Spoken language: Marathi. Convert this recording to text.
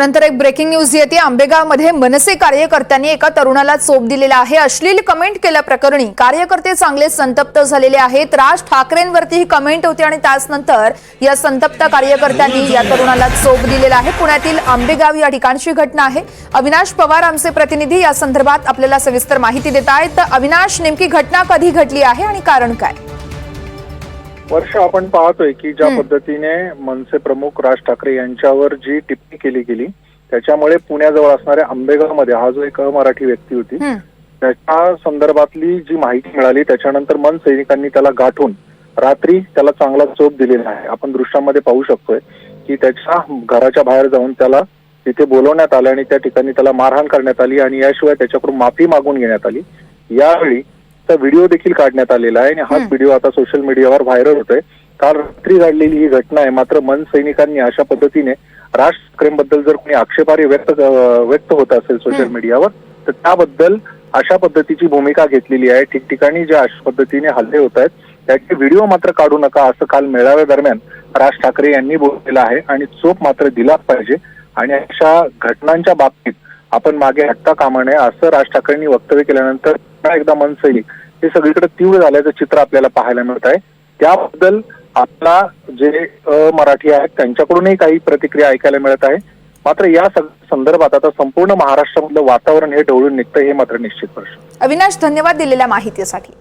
नंतर एक ब्रेकिंग न्यूज येते. आंबेगावमध्ये मनसे कार्यकर्त्यांनी एका तरुणाला चोप दिलेला आहे. अश्लील कमेंट केल्याप्रकरणी कार्यकर्ते चांगले संतप्त झालेले आहेत. राज ठाकरेंवरती ही कमेंट होती आणि त्याचनंतर या संतप्त कार्यकर्त्यांनी या तरुणाला चोप दिलेला आहे. पुण्यातील आंबेगाव या ठिकाणची घटना आहे. अविनाश पवार आमचे प्रतिनिधी या संदर्भात आपल्याला सविस्तर माहिती देत आहेत. तर अविनाश नेमकी घटना कधी घडली आहे आणि कारण काय? वर्ष आपण पाहतोय की ज्या पद्धतीने मनसे प्रमुख राज ठाकरे यांच्यावर जी टिप्पणी केली गेली त्याच्यामुळे पुण्याजवळ असणाऱ्या आंबेगावमध्ये हा जो एक मराठी व्यक्ती होती. त्याच्या संदर्भातली जी माहिती मिळाली त्याच्यानंतर मन सैनिकांनी त्याला गाठून रात्री त्याला चांगला चोप दिलेला आहे. आपण दृश्यामध्ये पाहू शकतोय की त्याच्या घराच्या बाहेर जाऊन त्याला तिथे बोलवण्यात आलं आणि त्या ठिकाणी त्याला मारहाण करण्यात आली आणि याशिवाय त्याच्याकडून माफी मागून घेण्यात आली. यावेळी त्याचा व्हिडिओ देखील काढण्यात आलेला आहे आणि हाच व्हिडिओ आता सोशल मीडियावर व्हायरल होतोय. काल रात्री घडलेली ही घटना आहे. मात्र मन सैनिकांनी अशा पद्धतीने राज ठाकरेंबद्दल जर कोणी आक्षेपार्ह व्यक्त व्यक्त होत असेल सोशल मीडियावर तर त्याबद्दल अशा पद्धतीची भूमिका घेतलेली आहे. ठिकठिकाणी ज्या अशा पद्धतीने हल्ले होत आहेत त्याचे व्हिडिओ मात्र काढू नका असं काल मेळाव्यादरम्यान राज ठाकरे यांनी बोललेलं आहे आणि चोप मात्र दिलाच पाहिजे. आणि अशा घटनांच्या बाबतीत आपण मागे हटता कामा नये असं राज ठाकरेंनी वक्तव्य केल्यानंतर एकदा मन सैनिक हे सगळीकडे तीव्र झाल्याचं चित्र आपल्याला पाहायला मिळत आहे. त्याबद्दल आपला जे मराठी आहेत त्यांच्याकडूनही काही प्रतिक्रिया ऐकायला मिळत आहे. मात्र या संदर्भात आता संपूर्ण महाराष्ट्रामधलं वातावरण हे ढवळून निघतं हे मात्र निश्चित प्रश्न. अविनाश धन्यवाद दिलेल्या माहितीसाठी.